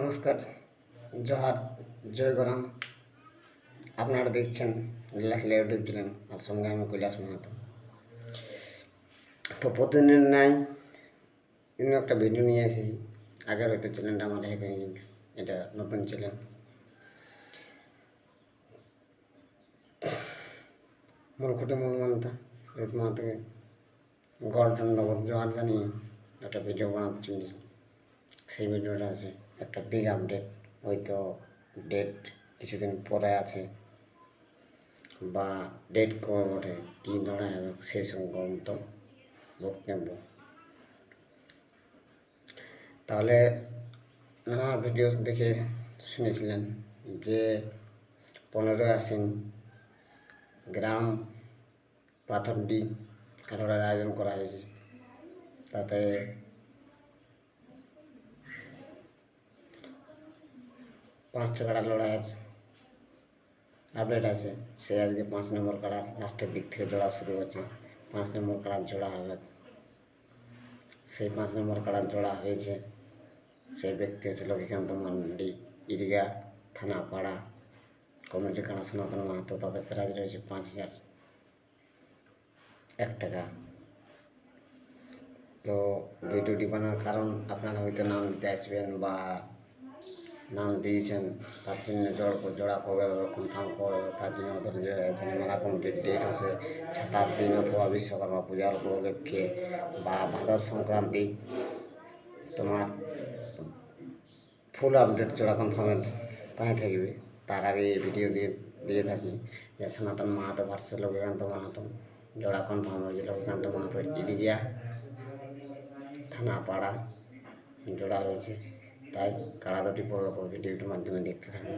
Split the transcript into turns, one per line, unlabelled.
নমস্কার, জহার, জয় গরাম। আপনারা দেখছেন লীলাশিলা ইউটিউব চ্যানেল, আর সঙ্গে আমি কৈলাস মাহাতো। তো প্রতিদিনের নাই ইনি একটা ভিডিও নিয়ে এসেছি। আগের হয়তো চ্যানেলটা আমার হ্যাক হয়ে গেছে, এটা নতুন চ্যানেল মূলখুঁটি মূল মানতা ঋত মাহাতোকে গর্জন নগদ জোয়ার জানিয়ে একটা ভিডিও বানাতে চলেছি। সেই ভিডিওটা আছে একটা বিগ আপডেট হয়তো ডেট কিছুদিন পরে আছে বা ডেট কবে ওঠে, কী লড়াই হবে সেই সংক্রান্ত বক্তব্য। তাহলে নানা ভিডিও দেখে শুনেছিলেন যে পনেরোই আশ্বিন গ্রাম পাথরডি খেলার আয়োজন করা হয়েছে। তাতে পাঁচশো কাড়া লড়াইয়ের আপডেট আছে। সে আজকে পাঁচ নম্বর কাড়ার লাস্টের দিক থেকে জোড়া শুরু হচ্ছে। পাঁচ নম্বর কাড়ার জোড়া হবে। সেই পাঁচ নম্বর কাড়ার জোড়া হয়েছে। সেই ব্যক্তি হচ্ছে লক্ষ্মীকান্ত মান্ডি, ইরিগা, থানাপাড়া। কমিটি কাড়া সনাতন মাহাতো, তাদের প্রাইজ রয়েছে পাঁচ হাজার এক টাকা। তো ভিডিওটি বানার কারণ আপনারা হয়তো নাম দিতে আসবেন বা নাম দিয়েছেন, তার জন্য জোড় জোড়া কবে কনফার্ম কবে হবে, তার জন্য ধৈর্য হয়েছেন মেলা কমিটির ডেট হচ্ছে সাতার দিন অথবা বিশ্বকর্মা পূজার উপলক্ষে বা ভাদর সংক্রান্তি, তোমার ফুল আপডেট জোড়া কনফার্মের পায়ে থাকবে। তার আগে এই ভিডিও দিয়ে দিয়ে থাকি যে সনাতন মাহাতো ভার্সেস লক্ষ্মীকান্ত মাহাতো, জোড়া কনফার্ম হয়েছে লক্ষ্মীকান্ত মাহাতো ইদিগিয়া থানাপাড়া জোড়া হয়েছে। তাই কারা দুটি পর পর ভিডিওটির মাধ্যমে দেখতে থাকুন